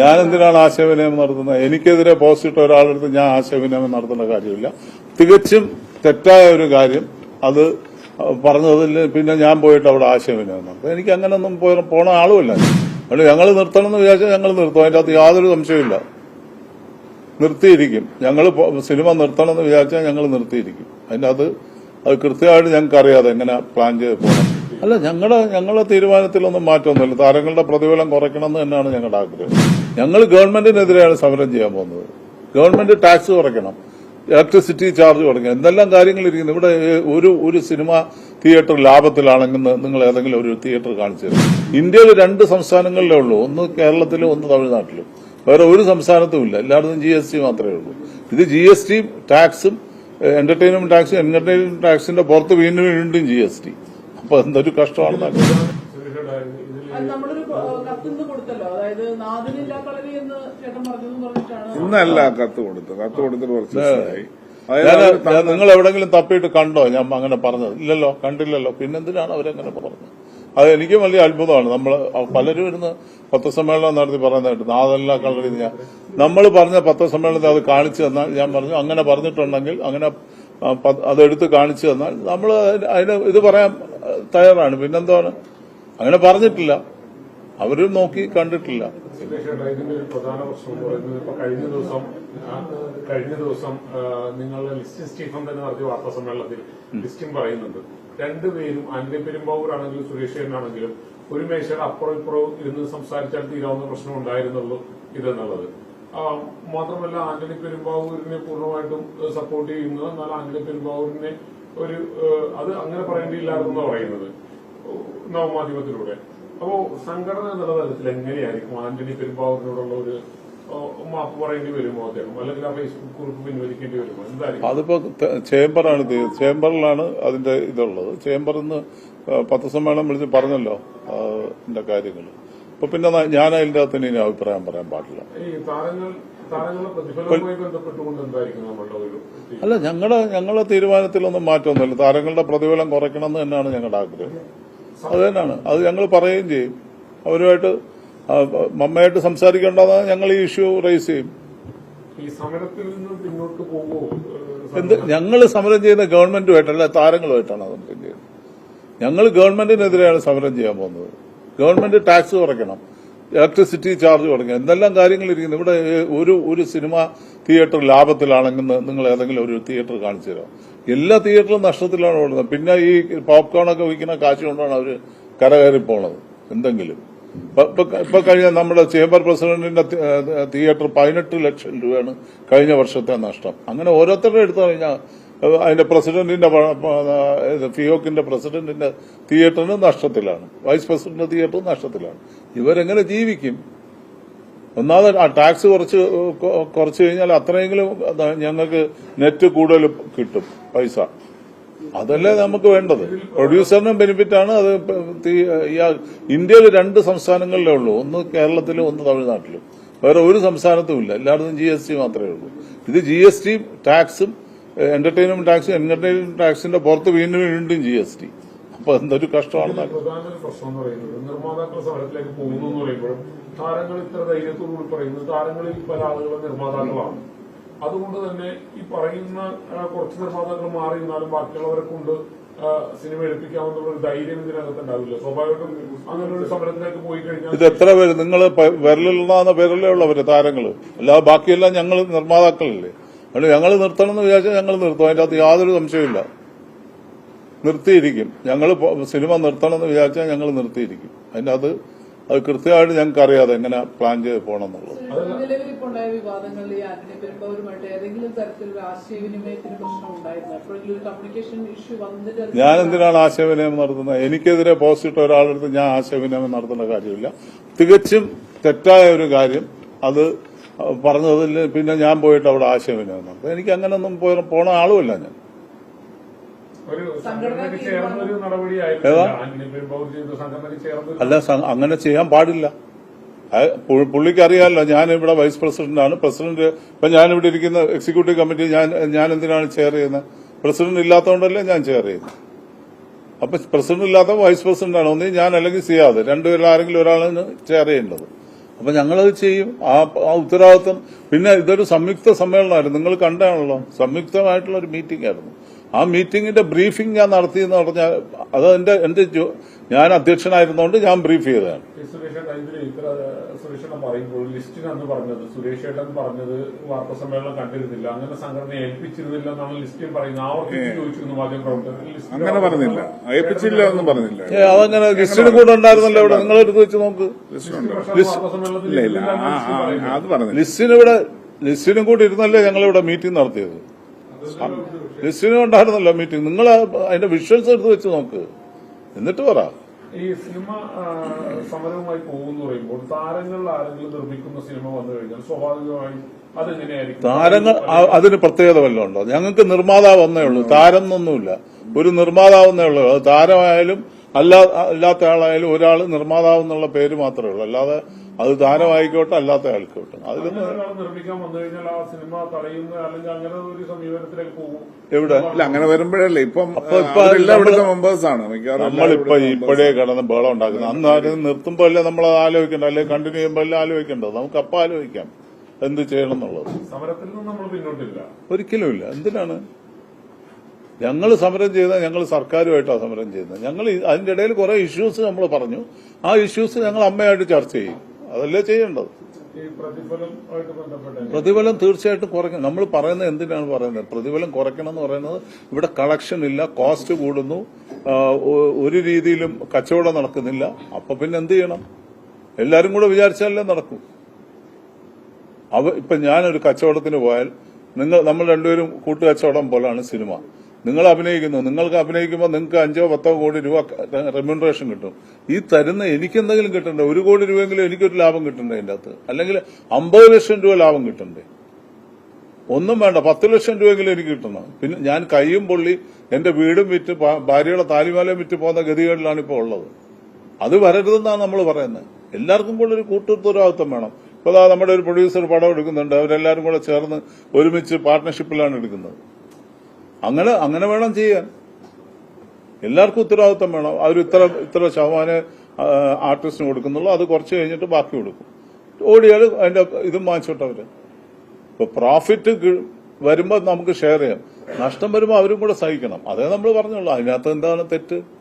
ഞാൻ എന്തിനാണ് ആശയവിനിമയം നടത്തുന്നത്? എനിക്കെതിരെ പോസ്റ്റ് ഒരാളെടുത്ത് ഞാൻ ആശയവിനിമയം നടത്തേണ്ട കാര്യമില്ല. തികച്ചും തെറ്റായ ഒരു കാര്യം. അത് പറഞ്ഞതിൽ പിന്നെ ഞാൻ പോയിട്ട് അവിടെ ആശയവിനിമയം നടത്തും. എനിക്ക് അങ്ങനെയൊന്നും പോയി പോണ ആളുമല്ല. അതുകൊണ്ട് ഞങ്ങൾ നിർത്തണം എന്ന് വിചാരിച്ചാൽ ഞങ്ങൾ നിർത്തും. അതിന്റെ അകത്ത് യാതൊരു സംശയമില്ല നിർത്തിയിരിക്കും. ഞങ്ങൾ സിനിമ നിർത്തണം എന്ന് വിചാരിച്ചാൽ ഞങ്ങൾ നിർത്തിയിരിക്കും. അതിന്റെ അത് അത് കൃത്യമായിട്ട് ഞങ്ങൾക്ക് അറിയാതെ എങ്ങനെ പ്ലാൻ ചെയ്ത് പോകണം അല്ല ഞങ്ങളുടെ ഞങ്ങളുടെ തീരുമാനത്തിലൊന്നും മാറ്റമൊന്നുമില്ല. താരങ്ങളുടെ പ്രതിഫലം കുറയ്ക്കണമെന്ന് തന്നെയാണ് ഞങ്ങളുടെ ആഗ്രഹം. ഞങ്ങൾ ഗവൺമെന്റിനെതിരെയാണ് സമരം ചെയ്യാൻ പോകുന്നത്. ഗവൺമെന്റ് ടാക്സ് കുറയ്ക്കണം. ഇലക്ട്രിസിറ്റി ചാർജ് കുറയ്ക്കണം. എന്തെല്ലാം കാര്യങ്ങൾ ഇരിക്കുന്നു? ഇവിടെ ഒരു ഒരു സിനിമ തിയേറ്റർ ലാഭത്തിലാണെങ്കിൽ നിങ്ങൾ ഏതെങ്കിലും ഒരു തിയേറ്റർ കാണിച്ചു തരും. ഇന്ത്യയിൽ രണ്ട് സംസ്ഥാനങ്ങളിലേ ഉള്ളൂ. ഒന്ന് കേരളത്തിലും ഒന്ന് തമിഴ്നാട്ടിലും. വേറെ ഒരു സംസ്ഥാനത്തും ഇല്ല. എല്ലായിടത്തും ജി എസ് ടി മാത്രമേ ഉള്ളൂ. ഇത് ജി എസ് ടി ടാക്സും എന്റർടൈൻമെന്റ് ടാക്സും എന്റർടൈൻമെന്റ് ടാക്സിന്റെ പുറത്ത് വീണ്ടും വീണ്ടും ജി എസ് ടി അപ്പൊ എന്തൊരു പറഞ്ഞിട്ടാണ് ഇന്നല്ല കത്ത് കൊടുത്തു കത്ത് കൊടുത്തിട്ട് കുറച്ച് നിങ്ങൾ എവിടെങ്കിലും തപ്പിയിട്ട് കണ്ടോ? ഞാൻ അങ്ങനെ പറഞ്ഞത്. ഇല്ലല്ലോ കണ്ടില്ലല്ലോ. പിന്നെന്തിനാണ് അവരങ്ങനെ പറഞ്ഞത്? അത് എനിക്കും വലിയ അത്ഭുതമാണ്. നമ്മൾ പലരും ഇരുന്ന് പത്രസമ്മേളനം നടത്തി പറയുന്നതായിട്ട് നാദല്ല കളറി ഞാൻ നമ്മൾ പറഞ്ഞ പത്രസമ്മേളനത്തിൽ അത് കാണിച്ചു തന്നാൽ ഞാൻ പറഞ്ഞു അങ്ങനെ പറഞ്ഞിട്ടുണ്ടെങ്കിൽ അങ്ങനെ അതെടുത്ത് കാണിച്ചു തന്നാൽ നമ്മൾ അതിന് ഇത് പറയാൻ തയ്യാറാണ്. പിന്നെന്താണ്? അങ്ങനെ പറഞ്ഞിട്ടില്ല. അവരും നോക്കി കണ്ടിട്ടില്ല. പ്രധാന പ്രശ്നം കഴിഞ്ഞ ദിവസം കഴിഞ്ഞ ദിവസം നിങ്ങളുടെ ലിസ്റ്റിൻ സ്റ്റീഫൻ തന്നെ നടത്തിയ വാർത്താ സമ്മേളനത്തിൽ ലിസ്റ്റിൻ പറയുന്നുണ്ട്. രണ്ടുപേരും ആന്റണി പെരുമ്പാവൂർ ആണെങ്കിലും സുരേഷേട്ടനാണെങ്കിലും ഒരു മേശയുടെ അപ്പുറം ഇപ്പുറവും ഇരുന്ന് സംസാരിച്ചാൽ തീരാവുന്ന പ്രശ്നം ഉണ്ടായിരുന്നുള്ളൂ ഇതെന്നുള്ളത്. ആ, മാത്രമല്ല ആന്റണി പെരുമ്പാവൂരിനെ പൂർണമായിട്ടും സപ്പോർട്ട് ചെയ്യുന്നത് എന്നാൽ ആന്റണി പെരുമ്പാവൂരിനെ ഒരു അത് അങ്ങനെ പറയേണ്ടിയില്ലായിരുന്നു പറയുന്നത്. നവമാധ്യമത്തിലൂടെ. അപ്പോ സംഘടന എന്നുള്ള തലത്തിൽ എങ്ങനെയായിരിക്കും? ആന്റണി പെരുമ്പാവൂരിനോടുള്ള ഒരു ഓ, മാപ്പ് പറയേണ്ടി വരുമോ അദ്ദേഹം? അല്ലെങ്കിൽ ആ ഫേസ്ബുക്ക് കുറിപ്പ് പിൻവലിക്കേണ്ടി വരുമോ? എന്തായിരിക്കും? അതിപ്പോ ചേംബറാണ്. ചേംബറിലാണ് അതിന്റെ ഇതുള്ളത്. ചേംബറിൽ നിന്ന് പത്രസമ്മേളനം വിളിച്ച് പറഞ്ഞല്ലോ ഇതിന്റെ കാര്യങ്ങൾ അപ്പൊ പിന്നെ ഞാൻ അതിന്റെ അകത്ത് ഇനി അഭിപ്രായം പറയാൻ പാടില്ല. ഈ താരങ്ങൾ അല്ല ഞങ്ങളുടെ ഞങ്ങളുടെ തീരുമാനത്തിലൊന്നും മാറ്റമൊന്നുമില്ല. താരങ്ങളുടെ പ്രതിഫലം കുറയ്ക്കണം എന്ന് തന്നെയാണ് ഞങ്ങളുടെ ആഗ്രഹം. അത് തന്നെയാണ്. അത് ഞങ്ങൾ പറയുകയും ചെയ്യും. അവരുമായിട്ട് മമ്മയായിട്ട് സംസാരിക്കേണ്ടതാണ് ഞങ്ങൾ ഈ ഇഷ്യൂ റേസ് ചെയ്യും. എന്ത്? ഞങ്ങൾ സമരം ചെയ്യുന്ന ഗവൺമെന്റുമായിട്ടല്ല താരങ്ങളുമായിട്ടാണ് സമരം ചെയ്യുന്നത്. ഞങ്ങൾ ഗവൺമെന്റിനെതിരെയാണ് സമരം ചെയ്യാൻ പോകുന്നത്. ഗവൺമെന്റ് ടാക്സ് കുറയ്ക്കണം. ഇലക്ട്രിസിറ്റി ചാർജ് തുടങ്ങി. എന്തെല്ലാം കാര്യങ്ങൾ ഇരിക്കുന്നു? ഇവിടെ ഒരു ഒരു സിനിമ തിയേറ്റർ ലാഭത്തിലാണെങ്കിൽ നിങ്ങൾ ഏതെങ്കിലും ഒരു തിയേറ്റർ കാണിച്ചു തരാം. എല്ലാ തിയേറ്ററും നഷ്ടത്തിലാണ് ഓടുന്നത്. പിന്നെ ഈ പോപ്കോൺ ഒക്കെ വിൽക്കുന്ന കാശ് കൊണ്ടാണ് അവർ കരകയറി പോണത് എന്തെങ്കിലും. ഇപ്പൊ- കഴിഞ്ഞ നമ്മുടെ ചേംബർ പ്രസിഡന്റിന്റെ തിയേറ്റർ പതിനെട്ട് ലക്ഷം രൂപയാണ് കഴിഞ്ഞ വർഷത്തെ നഷ്ടം. അങ്ങനെ ഓരോരുത്തരുടെ എടുത്തു കഴിഞ്ഞാൽ അതിന്റെ പ്രസിഡന്റിന്റെ ഫിയോക്കിന്റെ പ്രസിഡന്റിന്റെ തിയേറ്ററിന് നഷ്ടത്തിലാണ്. വൈസ് പ്രസിഡന്റ് തിയേറ്റർ നഷ്ടത്തിലാണ്. ഇവരെങ്ങനെ ജീവിക്കും? ഒന്നാമത് ആ ടാക്സ് കുറച്ച് കുറച്ച് കഴിഞ്ഞാൽ അത്രയെങ്കിലും അത് ഞങ്ങൾക്ക് നെറ്റ് കൂടുതൽ കിട്ടും പൈസ. അതല്ലേ നമുക്ക് വേണ്ടത്. പ്രൊഡ്യൂസറിനും ബെനിഫിറ്റ് ആണ് അത് ഇന്ത്യയിൽ രണ്ട് സംസ്ഥാനങ്ങളിലേ ഉള്ളൂ. ഒന്ന് കേരളത്തിലും ഒന്ന് തമിഴ്നാട്ടിലും. വേറെ ഒരു സംസ്ഥാനത്തും ഇല്ല. എല്ലായിടത്തും ജി എസ് ടി മാത്രമേ ഉള്ളൂ. ഇത് ജി എസ് ടാക്സും എന്റർടൈൻമെന്റ് ടാക്സ് എന്റർടൈൻമെന്റ് ടാക്സിന്റെ പുറത്ത് വീണ്ടും വീണ്ടും ജി എസ് ടി അപ്പൊ എന്തൊരു കഷ്ടമാണ്. പ്രശ്നം എന്ന് പറയുന്നത് നിർമ്മാതാക്കൾ സമരത്തിലേക്ക് പോകുന്നു എന്ന് പറയുമ്പോഴും താരങ്ങൾ ഇത്ര ധൈര്യത്തോടുകൂടി പറയുന്നത് താരങ്ങളിൽ പല ആളുകളും നിർമ്മാതാക്കളാണ്. അതുകൊണ്ട് തന്നെ ഈ പറയുന്ന കുറച്ച് നിർമ്മാതാക്കൾ മാറി നിന്നാലും ബാക്കിയുള്ളവരെ കൊണ്ട് സിനിമ എടുപ്പിക്കാമെന്നുള്ള ഒരു ധൈര്യം ഇതിനകത്ത് ഉണ്ടാവില്ല. സ്വാഭാവികമായിട്ടും അങ്ങനെ ഒരു സമരത്തിലേക്ക് പോയി കഴിഞ്ഞാൽ ഇത് എത്ര പേര്? നിങ്ങൾ വിരലിലുണ്ടാകുന്ന പേരല്ലേ ഉള്ളവര് താരങ്ങൾ. അല്ലാതെ ബാക്കിയെല്ലാം ഞങ്ങൾ നിർമ്മാതാക്കളല്ലേ? അതുകൊണ്ട് ഞങ്ങൾ നിർത്തണം എന്ന് വിചാരിച്ചാൽ ഞങ്ങൾ നിർത്തും. അതിന്റെ അകത്ത് യാതൊരു സംശയമില്ല നിർത്തിയിരിക്കും. ഞങ്ങൾ സിനിമ നിർത്തണം എന്ന് വിചാരിച്ചാൽ ഞങ്ങൾ നിർത്തിയിരിക്കും. അതിന്റെ അത് അത് കൃത്യമായിട്ട് ഞങ്ങൾക്ക് അറിയാതെ എങ്ങനെ പ്ലാൻ ചെയ്ത് പോകണം എന്നുള്ളത് ഞാൻ എന്തിനാണ് ആശയവിനിമയം നടത്തുന്നത്? എനിക്കെതിരെ പോസ്റ്റ് ഇട്ട ഒരാളെടുത്ത് ഞാൻ ആശയവിനിമയം നടത്തേണ്ട കാര്യമില്ല. തികച്ചും തെറ്റായ ഒരു കാര്യം. അത് പറഞ്ഞതിൽ പിന്നെ ഞാൻ പോയിട്ട് അവിടെ ആശയവിനിമയം നടത്തും എനിക്ക് അങ്ങനെയൊന്നും പോയ- പോണ ആളുമല്ല ഞാൻ. അല്ല അങ്ങനെ ചെയ്യാൻ പാടില്ല. പുള്ളിക്ക് അറിയാമല്ലോ ഞാൻ ഇവിടെ വൈസ് പ്രസിഡന്റാണ്. പ്രസിഡന്റ് ഇപ്പൊ ഞാനിവിടെ ഇരിക്കുന്ന എക്സിക്യൂട്ടീവ് കമ്മിറ്റി ഞാൻ ഞാൻ എന്തിനാണ് ചെയർ ചെയ്യുന്നത്? പ്രസിഡന്റ് ഇല്ലാത്തതുകൊണ്ടല്ലേ ഞാൻ ചെയർ ചെയ്യുന്നത്? അപ്പൊ പ്രസിഡന്റ് ഇല്ലാത്ത വൈസ് പ്രസിഡന്റാണ്. ഒന്നീ ഞാൻ അല്ലെങ്കിൽ സിയാദ്. രണ്ടുപേരിൽ ആരെങ്കിലും ഒരാളാണ് ചെയർ ചെയ്യേണ്ടത്. അപ്പൊ ഞങ്ങളത് ചെയ്യും. ആ ആ ഉത്തരവാദിത്വം. പിന്നെ ഇതൊരു സംയുക്ത സമ്മേളനമായിരുന്നു. നിങ്ങൾ കണ്ടാണല്ലോ. സംയുക്തമായിട്ടുള്ള ഒരു മീറ്റിംഗ് ആയിരുന്നു. ആ മീറ്റിംഗിന്റെ ബ്രീഫിംഗ് ഞാൻ നടത്തിയെന്ന് പറഞ്ഞാൽ അത് എന്റെ എന്റെ ഞാൻ അധ്യക്ഷനായിരുന്നുകൊണ്ട് ഞാൻ ബ്രീഫ് ചെയ്തതാണ്. അങ്ങനെ സംഘടന ഏൽപ്പിച്ചിരുന്നില്ല എന്നാണ് ലിസ്റ്റിൽ പറയുന്നത്. ആവർത്തിച്ച് ചോദിച്ചിരുന്നു മാധ്യമ പ്രവർത്തകർ. അങ്ങനെ പറഞ്ഞില്ല. ഏൽപ്പിച്ചില്ല എന്ന് പറഞ്ഞില്ല. അതങ്ങനെ ലിസ്റ്റിന് കൂടെ ഉണ്ടായിരുന്നല്ലോ ഇവിടെ. നിങ്ങൾ എടുത്ത് വെച്ച് നോക്ക്. ലിസ്റ്റിന് ഇവിടെ ലിസ്റ്റിനും കൂടി ഇരുന്നല്ലേ ഞങ്ങളിവിടെ മീറ്റിംഗ് നടത്തിയത്? ലിസ്റ്റിനും ഉണ്ടായിരുന്നല്ലോ മീറ്റിംഗ് നിങ്ങൾ അതിന്റെ വിഷ്വൽസ് എടുത്ത് വെച്ച് നോക്ക്. എന്നിട്ട് പറ. ഈ സിനിമ സമരവുമായി പോകുന്നു പറയുമ്പോൾ താരങ്ങൾ ആരെങ്കിലും നിർമ്മിക്കുന്ന സിനിമ വന്നു കഴിഞ്ഞാൽ സ്വാഭാവികമായും അതെങ്ങനെയായിരിക്കും? താരങ്ങൾ അതിന് പ്രത്യേകത വല്ലതും ഉണ്ടോ? ഞങ്ങൾക്ക് നിർമ്മാതാവ് വന്നേ ഉള്ളൂ. താരം എന്നൊന്നുമില്ല ഒരു നിർമ്മാതാവെന്നേ ഉള്ളൂ. അത് താരമായാലും അല്ലാ അല്ലാത്ത ആളായാലും ഒരാൾ നിർമ്മാതാവ് എന്നുള്ള പേര് മാത്രമേ ഉള്ളൂ. അല്ലാതെ അത് താരമായിക്കോട്ടെ അല്ലാത്ത ആൾക്കോട്ടെ. അതിലൊന്നും നിർമ്മിക്കാൻ വന്നു കഴിഞ്ഞാൽ ആ സിനിമ തടയുന്ന അല്ലെങ്കിൽ അങ്ങനെ ഒരു സമീപനത്തിലേക്ക് പോകും. എവിടെ? ഇല്ല അങ്ങനെ വരുമ്പോഴല്ലേ. ഇപ്പം എല്ലാം ഇവിടുത്തെ മെമ്പേഴ്സ് ആണ്. നമ്മളിപ്പോ ഇപ്പോഴേ കിടന്ന് ബഹളം ഉണ്ടാക്കുന്നത്. അന്ന് ആരും നിർത്തുമ്പോ അല്ലേ നമ്മൾ ആലോചിക്കണ്ട അല്ലെ കണ്ടിന്യൂ ചെയ്യുമ്പോ അല്ലേ ആലോചിക്കേണ്ടത്? നമുക്ക് അപ്പം ആലോചിക്കാം. എന്ത് ചെയ്യണം എന്നുള്ളത്. സമരത്തിൽ നിന്ന് നമ്മൾ പിന്നോട്ടില്ല. ഒരിക്കലും ഇല്ല. എന്തിനാണ്? ഞങ്ങൾ സമരം ചെയ്ത ഞങ്ങൾ സർക്കാരുമായിട്ടാണ് സമരം ചെയ്യുന്നത്. ഞങ്ങൾ അതിന്റെ ഇടയിൽ കുറെ ഇഷ്യൂസ് നമ്മൾ പറഞ്ഞു. ആ ഇഷ്യൂസ് ഞങ്ങൾ അമ്മയായിട്ട് ചർച്ച ചെയ്യും. അതല്ലേ ചെയ്യേണ്ടത്? പ്രതിഫലം തീർച്ചയായിട്ടും കുറയ്ക്കണം നമ്മൾ പറയുന്നത് എന്തിനാണ് പറയുന്നത്? പ്രതിഫലം കുറയ്ക്കണം എന്ന് പറയുന്നത് ഇവിടെ കളക്ഷൻ ഇല്ല കോസ്റ്റ് കൂടുന്നു. ഒരു രീതിയിലും കച്ചവടം നടക്കുന്നില്ല. അപ്പൊ പിന്നെ എന്ത് ചെയ്യണം? എല്ലാരും കൂടെ വിചാരിച്ചാലേ നടക്കും. അവ ഇപ്പൊ ഞാനൊരു കച്ചവടത്തിന് പോയാൽ നിങ്ങൾ നമ്മൾ രണ്ടുപേരും കൂട്ടുകച്ചവടം പോലാണ് സിനിമ. നിങ്ങൾ അഭിനയിക്കുന്നു നിങ്ങൾക്ക് അഭിനയിക്കുമ്പോൾ നിങ്ങൾക്ക് അഞ്ചോ പത്തോ കോടി രൂപ റെമ്യൂണറേഷൻ കിട്ടും. ഈ തരുന്ന എനിക്ക് എന്തെങ്കിലും കിട്ടണ്ടേ? ഒരു കോടി രൂപയെങ്കിലും എനിക്കൊരു ലാഭം കിട്ടണ്ടേ അതിന്റെ അകത്ത് അല്ലെങ്കിൽ അമ്പത് ലക്ഷം രൂപ ലാഭം കിട്ടണ്ടേ? ഒന്നും വേണ്ട. പത്ത് ലക്ഷം രൂപയെങ്കിലും എനിക്ക് കിട്ടണം. പിന്നെ ഞാൻ കൈയും പൊള്ളി എന്റെ വീടും വിറ്റ് ഭാര്യയുടെ താലിമാലയും വിറ്റ് പോകുന്ന ഗതികളിലാണ് ഇപ്പോൾ ഉള്ളത്. അത് വരരുതെന്നാണ് നമ്മൾ പറയുന്നത്. എല്ലാവർക്കും കൂടെ ഒരു കൂട്ടുത്തരവാദിത്വം വേണം. ഇപ്പോൾ നമ്മുടെ ഒരു പ്രൊഡ്യൂസർ പടം എടുക്കുന്നുണ്ട്. അവരെല്ലാവരും കൂടെ ചേർന്ന് ഒരുമിച്ച് പാർട്ട്ണർഷിപ്പിലാണ് എടുക്കുന്നത്. അങ്ങനെ അങ്ങനെ വേണം ചെയ്യാൻ. എല്ലാവർക്കും ഉത്തരവാദിത്വം വേണം. അവർ ഇത്ര ഇത്ര ശതമാനം ആർട്ടിസ്റ്റിന് കൊടുക്കുന്നുള്ളൂ. അത് കുറച്ച് കഴിഞ്ഞിട്ട് ബാക്കി കൊടുക്കും. ഓടിയാൽ അതിന്റെ ഇതും വാങ്ങിച്ചോട്ടെ അവർ. ഇപ്പൊ പ്രോഫിറ്റ് വരുമ്പോൾ നമുക്ക് ഷെയർ ചെയ്യാം. നഷ്ടം വരുമ്പോൾ അവരും കൂടെ സഹിക്കണം. അതേ നമ്മൾ പറഞ്ഞുള്ളൂ. അതിനകത്ത് എന്താണ് തെറ്റ്?